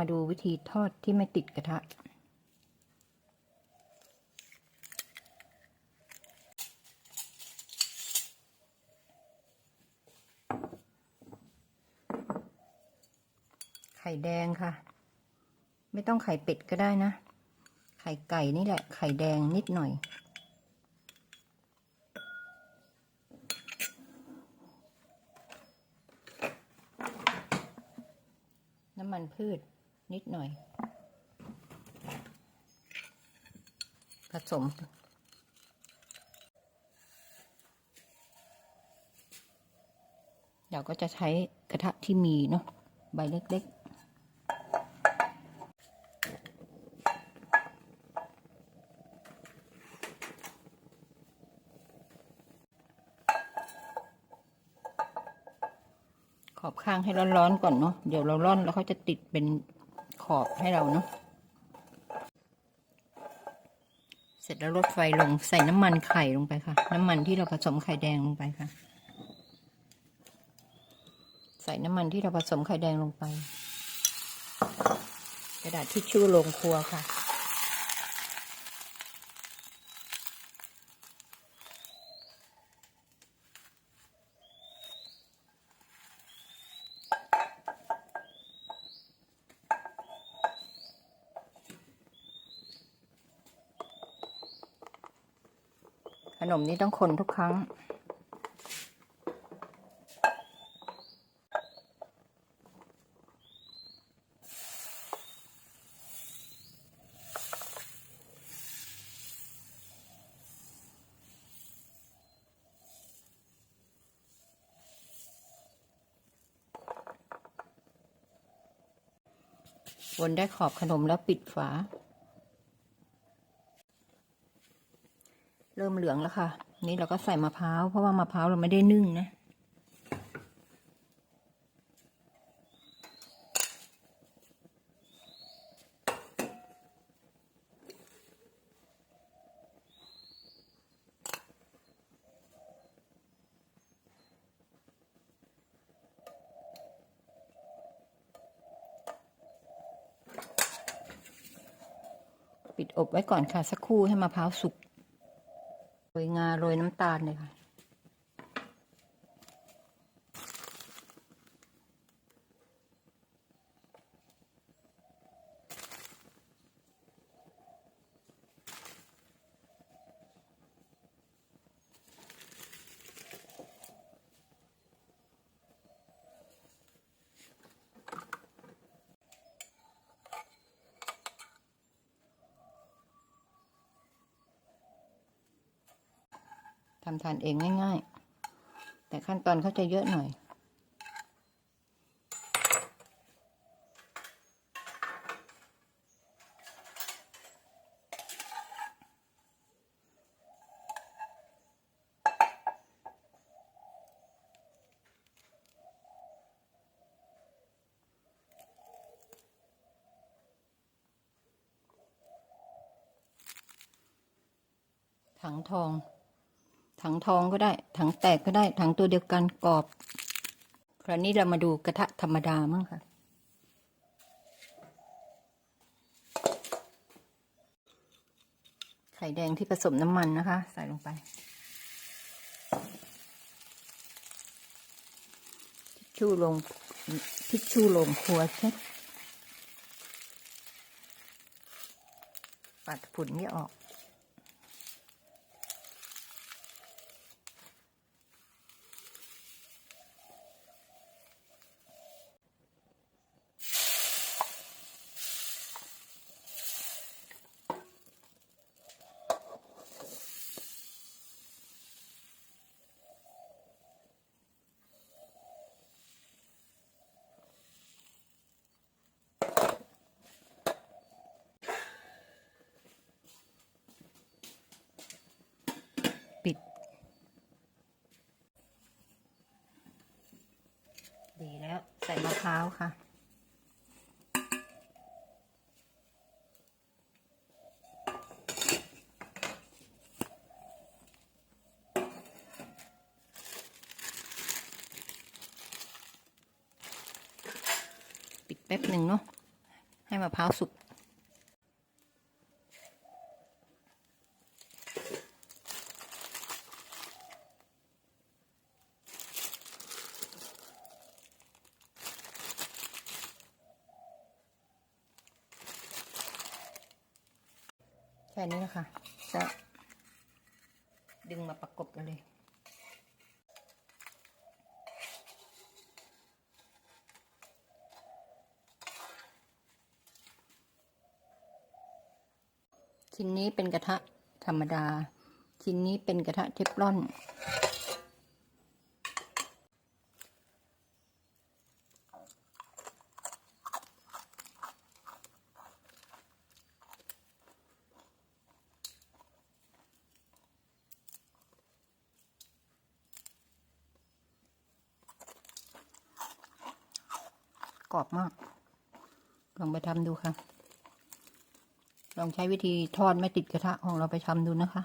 มาดูวิธีทอดที่ไม่ติดกระทะ ไข่แดงค่ะ ไม่ต้องไข่เป็ดก็ได้นะ ไข่ไก่นี่แหละ ไข่แดงนิดหน่อย น้ำมันพืช นิดหน่อย ผสม เราก็จะใช้กระทะที่มีเนาะใบเล็กๆขอบข้างให้ร้อนๆก่อนเนาะ เดี๋ยวเราร่อนแล้วเขาจะติดเป็น ขอบให้เราเนาะเสร็จแล้วลดไฟลงใส่น้ำมันไข่ลงไปค่ะ น้ำมันที่เราผสมไข่แดงลงไปค่ะ ใส่น้ำมันที่เราผสมไข่แดงลงไป กระดาษทิชชู่ลงครัวค่ะ ข นมนี้ต้องคนทุกครั้ง วนได้ขอบขนมแล้วปิดฝา ริ่มเหลืองแล้วค่ะ นี่เราก็ใส่มะพร้าว เพราะว่ามะพร้าวเราไม่ได้นึ่งนะ ปิดอบไว้ก่อนค่ะ สักครู่ให้มะพร้าวสุก โรยงาโรยน้ำตาลเลยค่ะ ทำทานเองง่ายๆ แต่ขั้นตอนเขาจะเยอะหน่อย ถังทอง ถังทองก็ได้ ถังแตกก็ได้ ถังตัวเดียวกันกรอบ คราวนี้เรามาดูกระทะธรรมดามั้งค่ะ ไข่แดงที่ผสมน้ำมันนะคะ ใส่ลงไปทิชชู่ลงทิชชู่ลงครัวเช็ดปัดฝุ่นนี่ออก ปิด ดีแล้ว้าค่ะ ปิดแป๊บหนึ่งเนาะให้มะพร้าวสุก ค่นี้นะคะจะดึงมาประกบกันเลย ชิ้นนี้เป็นกระทะธรรมดา ชิ้นนี้เป็นกระทะเทฟลอน รอบมาก ลองไปทำดูค่ะ ลองใช้วิธีทอดไม่ติดกระทะของเราไปทำดูนะคะ